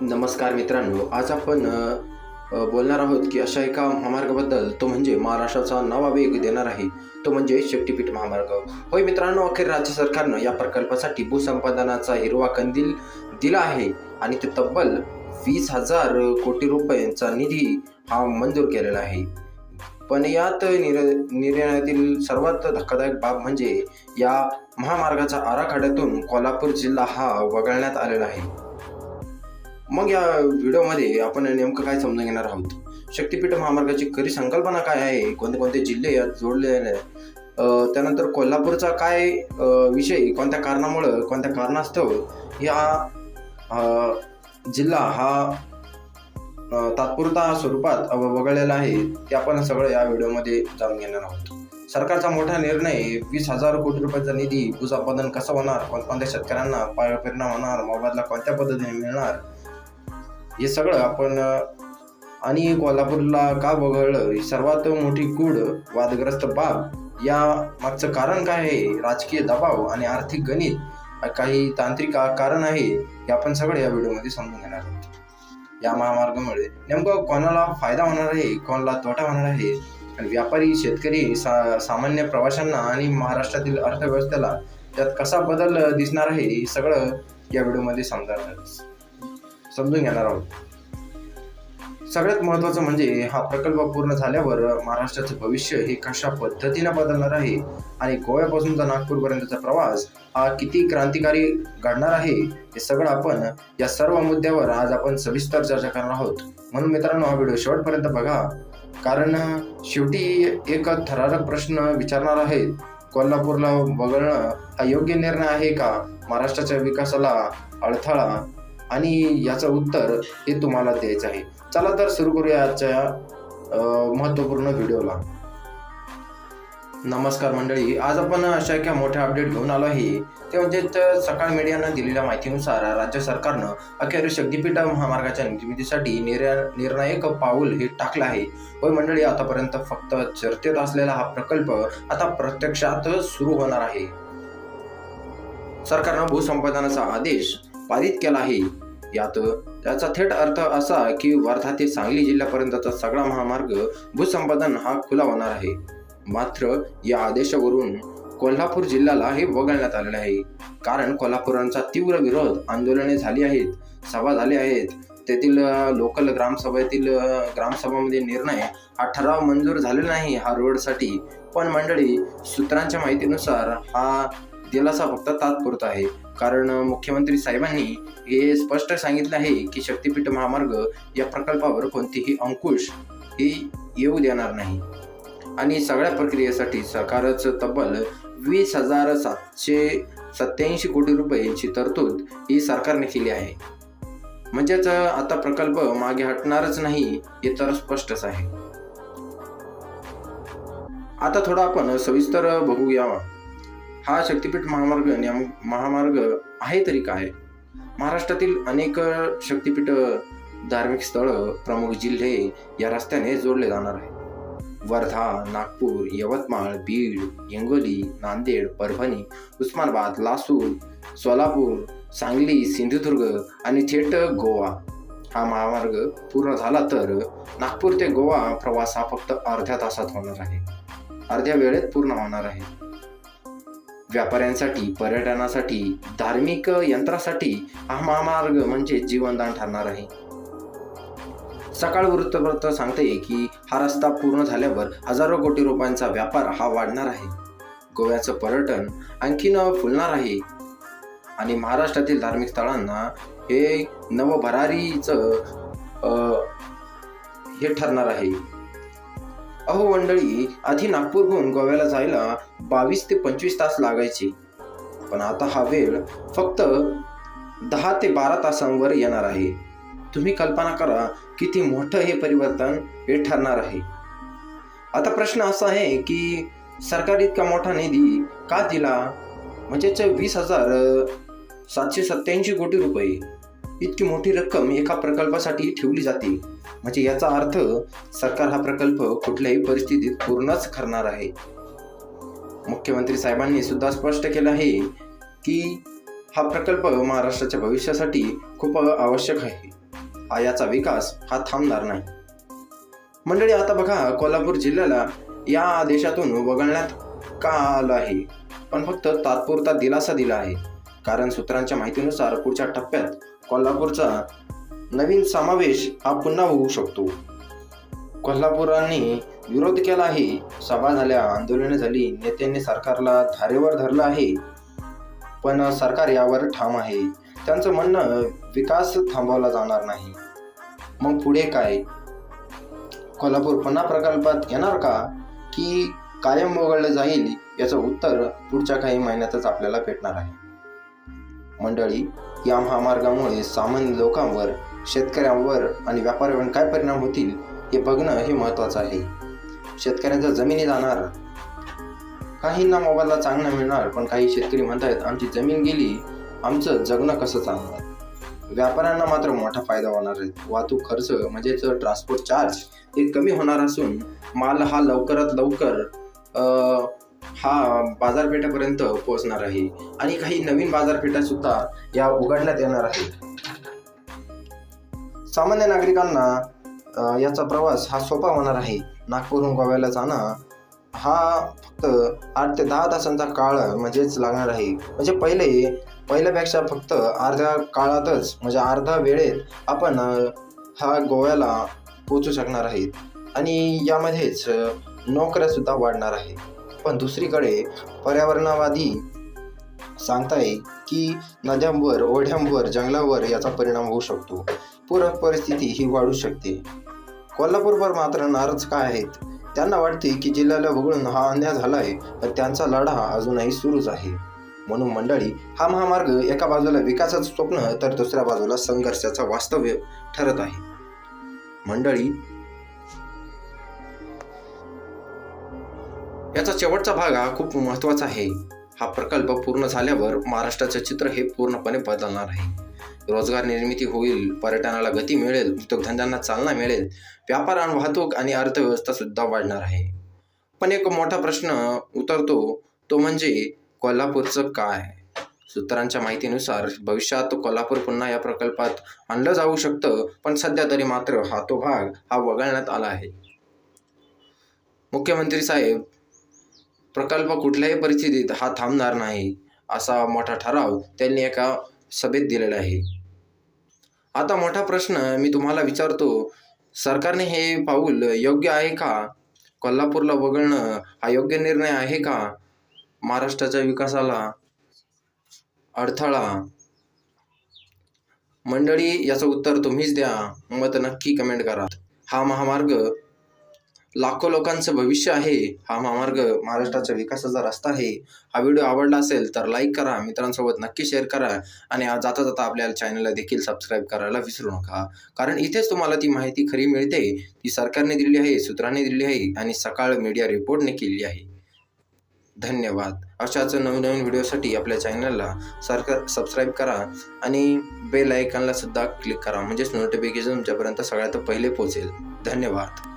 नमस्कार मित्रांनो आज आपण बोलणार आहोत की अशा एका महामार्गाबद्दल तो म्हणजे महाराष्ट्राचा नवा वेग देणार आहे. तो म्हणजे शक्तीपीठ महामार्ग. होय मित्रांनो अखेर राज्य सरकारनं या प्रकल्पासाठी भूसंपादनाचा हिरवा कंदील दिला आहे आणि ते तब्बल वीस हजार कोटी रुपयांचा निधी हा मंजूर केलेला आहे. पण यात निर निर्णयातील सर्वात धक्कादायक बाब म्हणजे या महामार्गाच्या आराखड्यातून कोल्हापूर जिल्हा हा वगळण्यात आलेला आहे. मग या व्हिडिओमध्ये आपण नेमकं काय समजून घेणार आहोत? शक्तीपीठ महामार्गाची खरी संकल्पना काय आहे? कोणते कोणते जिल्हे यात जोडलेले आहेत? त्यानंतर कोल्हापूरचा काय विषय कोणत्या कारणामुळं कोणत्या कारणास्तव या जिल्हा हा तात्पुरता स्वरूपात वगळलेला आहे ते आपण सगळं या व्हिडिओमध्ये जाणून घेणार आहोत. सरकारचा मोठा निर्णय वीस हजार कोटी रुपयाचा निधी भूसंपादन कसं होणार? कोणकोणत्या शेतकऱ्यांना पाय- परिणाम होणार? मोबदला कोणत्या पद्धतीने मिळणार? हे सगळं आपण आणि कोल्हापूरला का वगळलं? ही सर्वात मोठी गूढ वादग्रस्त बाब या मागचं कारण काय आहे? राजकीय दबाव आणि आर्थिक गणित काही तांत्रिक कारण आहे हे आपण सगळं या व्हिडिओमध्ये समजून घेणार आहोत. या महामार्गामुळे नेमकं कोणाला फायदा होणार आहे? कोणाला तोटा होणार आहे? आणि व्यापारी शेतकरी सा सामान्य प्रवाशांना आणि महाराष्ट्रातील अर्थव्यवस्थेला त्यात कसा बदल दिसणार आहे? हे सगळं या व्हिडिओमध्ये समजणार समजून घेणार आहोत. सगळ्यात महत्त्वाचं म्हणजे हा प्रकल्प पूर्ण झाल्यावर महाराष्ट्राचं भविष्य हे कशा पद्धतीनं बदलणार आहे आणि गोव्यापासूनचा नागपूरपर्यंतचा प्रवास हा किती क्रांतिकारी घडणार आहे हे सगळं आपण या सर्व मुद्द्यावर आज आपण सविस्तर चर्चा करणार आहोत. म्हणून मित्रांनो हा व्हिडिओ शेवटपर्यंत बघा. कारण शेवटी एक थरारक प्रश्न विचारणार आहेत. कोल्हापूरला वगळणं हा योग्य निर्णय आहे का? महाराष्ट्राच्या विकासाला अडथळा आणि याचं उत्तर हे तुम्हाला द्यायचं आहे. चला तर सुरू करूया आजच्या महत्त्वपूर्ण व्हिडिओला. नमस्कार मंडळी आज आपण अशा एका मोठ्या अपडेट घेऊन आलो आहे. ते म्हणजे सकाळ मीडियानं दिलेल्या माहितीनुसार राज्य सरकारनं अखेर शक्तीपीठ महामार्गाच्या निर्मितीसाठी निर्या- निर्णायक पाऊल हे टाकलं आहे. होय मंडळी आतापर्यंत फक्त चर्चेत असलेला हा प्रकल्प आता प्रत्यक्षात सुरू होणार आहे. सरकारनं भूसंपादनाचा आदेश पारित केला आहे. यात त्याचा थेट अर्थ असा की वर्धा ते सांगली जिल्ह्यापर्यंतचा सगळा महामार्ग भूसंपादन हा खुला होणार आहे. मात्र या आदेशावरून कोल्हापूर जिल्ह्याला हे वगळण्यात आलेले आहे. कारण कोल्हापुरांचा तीव्र विरोध आंदोलने झाली आहेत सभा झाली आहेत. तेथील लोकल ग्रामसभेतील ग्रामसभामध्ये निर्णय हा ठराव मंजूर झालेला नाही हा रोडसाठी. पण मंडळी सूत्रांच्या माहितीनुसार हा दिलासा फक्त तात्पुरता आहे. कारण मुख्यमंत्री साहेबांनी हे स्पष्ट सांगितले आहे की शक्तीपीठ महामार्ग या प्रकल्पावर कोणतीही अंकुश ही येऊ देणार नाही. आणि सगळ्या प्रक्रियेसाठी सरकारच तब्बल वीस हजार सातशे सत्याऐंशी कोटी रुपयांची तरतूद ही सरकारने केली आहे. म्हणजेच आता प्रकल्प मागे हटणारच नाही हे तर स्पष्टच आहे. आता थोडं आपण सविस्तर बघूया. हा शक्तीपीठ महामार्ग नियम महामार्ग आहे तरी काय? महाराष्ट्रातील अनेक शक्तीपीठ धार्मिक स्थळ प्रमुख जिल्हे या रस्त्याने जोडले जाणार आहे वर्धा नागपूर यवतमाळ बीड हिंगोली नांदेड परभणी उस्मानाबाद लासूर सोलापूर सांगली सिंधुदुर्ग आणि थेट गोवा. हा महामार्ग पूर्ण झाला तर नागपूर ते गोवा प्रवास हा फक्त अर्ध्या तासात होणार आहे. अर्ध्या वेळेत पूर्ण होणार आहे. व्यापाऱ्यांसाठी पर्यटनासाठी धार्मिक यंत्रासाठी हा महामार्ग म्हणजे जीवनदान ठरणार आहे. सकाळ वृत्तपत्र सांगते की हा रस्ता पूर्ण झाल्यावर हजारो कोटी रुपयांचा व्यापार हा वाढणार आहे. गोव्याचं पर्यटन आणखीन फुलणार आहे. आणि महाराष्ट्रातील धार्मिक स्थळांना हे नवभरारीचं हे ठरणार आहे. अहो मंडळी आधी नागपूरहून गोव्याला जायला बावीस ते पंचवीस तास लागायचे. पण आता हा वेळ फक्त दहा ते बारा तासांवर येणार आहे. तुम्ही कल्पना करा किती मोठं हे परिवर्तन हे ठरणार आहे. आता प्रश्न असा आहे की सरकार इतका मोठा निधी का दिला? म्हणजेच वीस हजार सातशे सत्त्याऐंशी कोटी रुपये इतकी मोठी रक्कम एका प्रकल्पासाठी ठेवली जाते. म्हणजे याचा अर्थ सरकार हा प्रकल्प कुठल्याही परिस्थितीत पूर्णच करणार आहे. मुख्यमंत्री साहेबांनी सुद्धा स्पष्ट केलं आहे की हा प्रकल्प महाराष्ट्राच्या भविष्यासाठी खूप आवश्यक आहे. याचा विकास हा थांबणार नाही. मंडळी आता बघा कोल्हापूर जिल्ह्याला या देशातून वगळण्यात का आलं आहे. पण फक्त तात्पुरता दिलासा दिला आहे. कारण सूत्रांच्या माहितीनुसार पुढच्या टप्प्यात कोल्हापूरचा नवीन समावेश हा पुन्हा होऊ शकतो. कोल्हापुरांनी विरोध केला आहे सभा झाल्या आंदोलने झाली नेत्यांनी सरकारला धारेवर धरलं आहे. पण सरकार यावर ठाम आहे. त्यांचं म्हणणं विकास थांबवला जाणार नाही. मग पुढे काय? कोल्हापूर पुन्हा प्रकल्पात येणार का? की कायम वगळलं जाईल याचं उत्तर पुढच्या काही महिन्यातच आपल्याला भेटणार आहे. मंडळी या महामार्गामुळे सामान्य लोकांवर शेतकऱ्यांवर आणि व्यापाऱ्यांवर काय परिणाम होतील हे बघणं हे महत्त्वाचं आहे. शेतकऱ्यांच्या जमिनी जाणार. काहींना मोबाईलला चांगलं मिळणार पण काही शेतकरी म्हणतात आमची जमीन गेली आमचं जगणं कसं चालणार? व्यापाऱ्यांना मात्र मोठा फायदा होणार आहे. वाहतूक खर्च म्हणजेच ट्रान्सपोर्ट चार्ज हे कमी होणार असून माल हा लवकरात लवकर हा बाजारपेठेपर्यंत पोहोचणार आहे. आणि काही नवीन बाजारपेठा सुद्धा या उघडण्यात येणार आहेत. सामान्य नागरिकांना याचा प्रवास हा सोपा होणार आहे. नागपूरहून गोव्याला जाणं हा फक्त आठ ते दहा तासांचा काळ म्हणजेच लागणार आहे. म्हणजे पहिले पहिल्यापेक्षा फक्त अर्ध्या काळातच म्हणजे अर्धा वेळेत आपण हा गोव्याला पोचू शकणार आहेत. आणि यामध्येच नोकऱ्यासुद्धा वाढणार आहे पण दुसरीकडे पर्यावरणावादी सांगताय की नद्यांवर ओढ्यांवर जंगलावर याचा परिणाम होऊ शकतो. पूरक परिस्थिती ही वाढू शकते. कोल्हापूरवर मात्र नाराज काय आहेत? त्यांना वाटते की जिल्ह्याला वगळून हा अन्याय आहे पण त्यांचा लढा अजूनही सुरूच आहे. म्हणून मंडळी हा महामार्ग एका बाजूला विकासाचं स्वप्न तर दुसऱ्या बाजूला संघर्षाचा वास्तव्य ठरत आहे. मंडळी याचा शेवटचा भाग हा खूप महत्त्वाचा आहे. हा प्रकल्प पूर्ण झाल्यावर महाराष्ट्राचं चित्र हे पूर्णपणे बदलणार आहे. रोजगार निर्मिती होईल पर्यटनाला गती मिळेल उद्योगधंद्यांना चालना मिळेल व्यापार आणि वाहतूक आणि अर्थव्यवस्था सुद्धा वाढणार आहे. पण एक मोठा प्रश्न उतरतो तो म्हणजे कोल्हापूरचं काय? सूत्रांच्या माहितीनुसार भविष्यात कोल्हापूर पुन्हा या प्रकल्पात आणलं जाऊ शकतं पण सध्या तरी मात्र हा तो भाग हा वगळण्यात आला आहे. मुख्यमंत्री साहेब प्रकल्प कुठल्याही परिस्थितीत हा थांबणार नाही असा मोठा ठराव त्यांनी एका सभेत दिलेला आहे. आता मोठा प्रश्न मी तुम्हाला विचारतो सरकारने हे पाऊल योग्य आहे का? कोल्हापूरला वगळणं हा योग्य निर्णय आहे का? महाराष्ट्राच्या विकासाला अडथळा? मंडळी याचं उत्तर तुम्हीच द्या. मत नक्की कमेंट करा. हा महामार्ग लाखो लोकांचं भविष्य आहे हा महामार्ग महाराष्ट्राच्या विकासाचा रस्ता आहे. हा व्हिडिओ आवडला असेल तर लाईक करा मित्रांसोबत नक्की शेअर करा आणि जाता जाता आपल्या चॅनलला देखील सबस्क्राईब करायला विसरू नका. कारण इथेच तुम्हाला ती माहिती खरी मिळते. ती सरकारने दिली आहे सूत्रांनी दिली आहे आणि सकाळ मीडिया रिपोर्टने केली आहे. धन्यवाद. अशाच नवीन नवीन व्हिडिओसाठी आपल्या चॅनलला सरकार सबस्क्राईब करा आणि बेल आयकॉनला सुद्धा क्लिक करा. म्हणजेच नोटिफिकेशन तुमच्यापर्यंत सगळ्यात पहिले पोहोचेल. धन्यवाद.